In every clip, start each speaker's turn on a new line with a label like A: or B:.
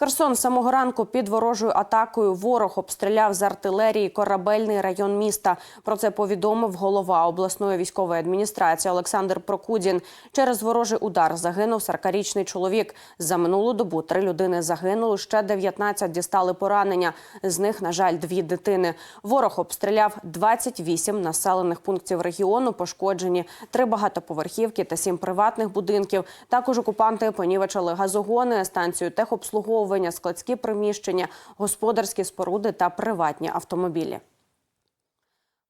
A: Херсон самого ранку під ворожою атакою ворог обстріляв з артилерії корабельний район міста. Про це повідомив голова обласної військової адміністрації Олександр Прокудін. Через ворожий удар загинув 40-річний чоловік. За минулу добу три людини загинули, ще 19 дістали поранення. З них, на жаль, дві дитини. Ворог обстріляв 28 населених пунктів регіону. Пошкоджені три багатоповерхівки та сім приватних будинків. Також окупанти понівечили газогони, станцію техобслуговування, складські приміщення, господарські споруди та приватні автомобілі.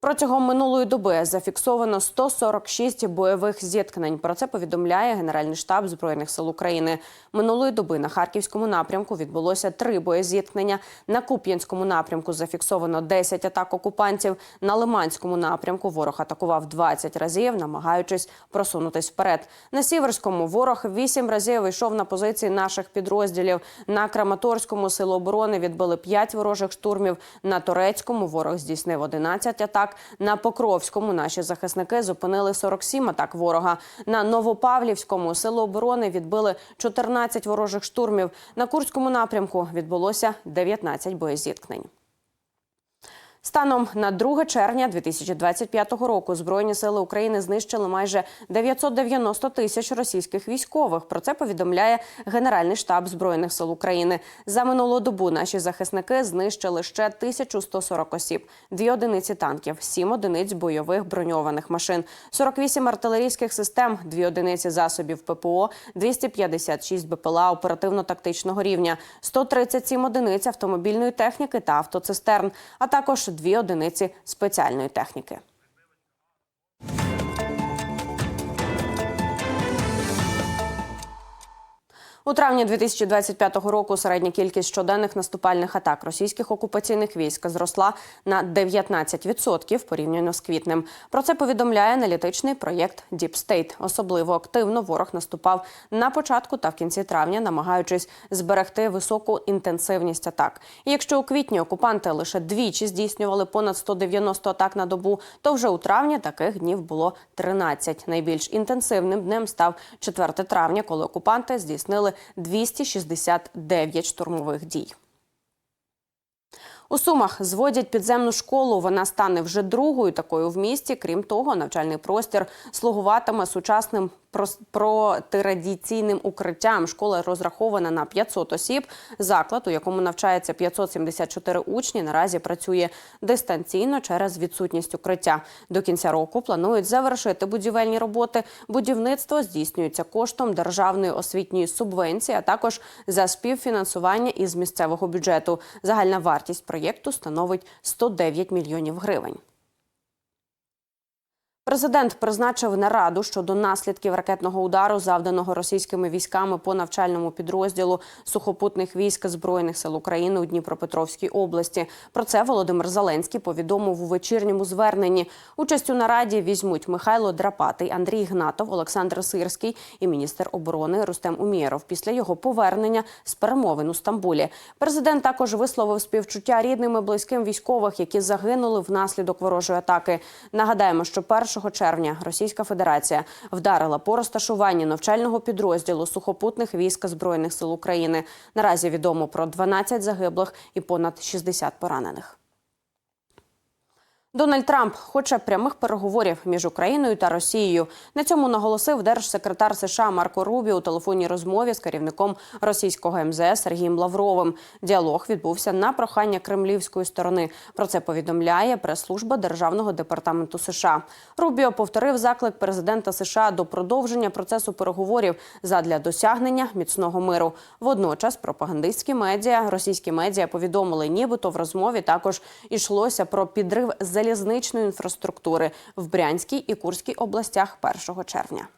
A: Протягом минулої доби зафіксовано 146 бойових зіткнень. Про це повідомляє Генеральний штаб збройних сил України. Минулої доби на харківському напрямку відбулося три боєзіткнення. На Куп'янському напрямку зафіксовано 10 атак окупантів. На Лиманському напрямку ворог атакував 20 разів, намагаючись просунутись вперед. На Сіверському ворог 8 разів йшов на позиції наших підрозділів. На Краматорському сили оборони відбили 5 ворожих штурмів. На Торецькому ворог здійснив 11 атак. На Покровському наші захисники зупинили 47 атак ворога. На Новопавлівському село оборони відбили 14 ворожих штурмів. На Курському напрямку відбулося 19 боєзіткнень. Станом на 2 червня 2025 року Збройні сили України знищили майже 990 тисяч російських військових. Про це повідомляє Генеральний штаб збройних сил України. За минулу добу наші захисники знищили ще 1140 осіб, дві одиниці танків, сім одиниць бойових броньованих машин, 48 артилерійських систем, дві одиниці засобів ППО, 256 БПЛА оперативно-тактичного рівня, 137 одиниць автомобільної техніки та автоцистерн, а також дві одиниці спеціальної техніки. У травні 2025 року середня кількість щоденних наступальних атак російських окупаційних військ зросла на 19% порівняно з квітнем. Про це повідомляє аналітичний проєкт Deep State. Особливо активно ворог наступав на початку та в кінці травня, намагаючись зберегти високу інтенсивність атак. І якщо у квітні окупанти лише двічі здійснювали понад 190 атак на добу, то вже у травні таких днів було 13. Найбільш інтенсивним днем став 4 травня, коли окупанти здійснили 269 штурмових дій. У Сумах зводять підземну школу. Вона стане вже другою такою в місті. Крім того, навчальний простір слугуватиме сучасним протирадіційним укриттям. Школа розрахована на 500 осіб. Заклад, у якому навчається 574 учні, наразі працює дистанційно через відсутність укриття. До кінця року планують завершити будівельні роботи. Будівництво здійснюється коштом державної освітньої субвенції, а також за співфінансування із місцевого бюджету. Загальна вартість проєкту становить 109 мільйонів гривень. Президент призначив нараду щодо наслідків ракетного удару, завданого російськими військами по навчальному підрозділу сухопутних військ збройних сил України у Дніпропетровській області. Про це Володимир Зеленський повідомив у вечірньому зверненні. Участь у нараді візьмуть Михайло Драпатий, Андрій Гнатов, Олександр Сирський і міністр оборони Рустем Умєров. Після його повернення з перемовин у Стамбулі. Президент також висловив співчуття рідним і близьким військових, які загинули внаслідок ворожої атаки. Нагадаємо, що 1 червня Російська Федерація вдарила по розташуванні навчального підрозділу сухопутних військ збройних сил України. Наразі відомо про 12 загиблих і понад 60 поранених. Дональд Трамп хоче прямих переговорів між Україною та Росією. На цьому наголосив держсекретар США Марко Рубі у телефонній розмові з керівником російського МЗС Сергієм Лавровим. Діалог відбувся на прохання кремлівської сторони. Про це повідомляє прес-служба Державного департаменту США. Рубіо повторив заклик президента США до продовження процесу переговорів задля досягнення міцного миру. Водночас пропагандистські медіа, російські медіа повідомили, нібито в розмові також йшлося про підрив залізничної інфраструктури в Брянській і Курській областях 1 червня.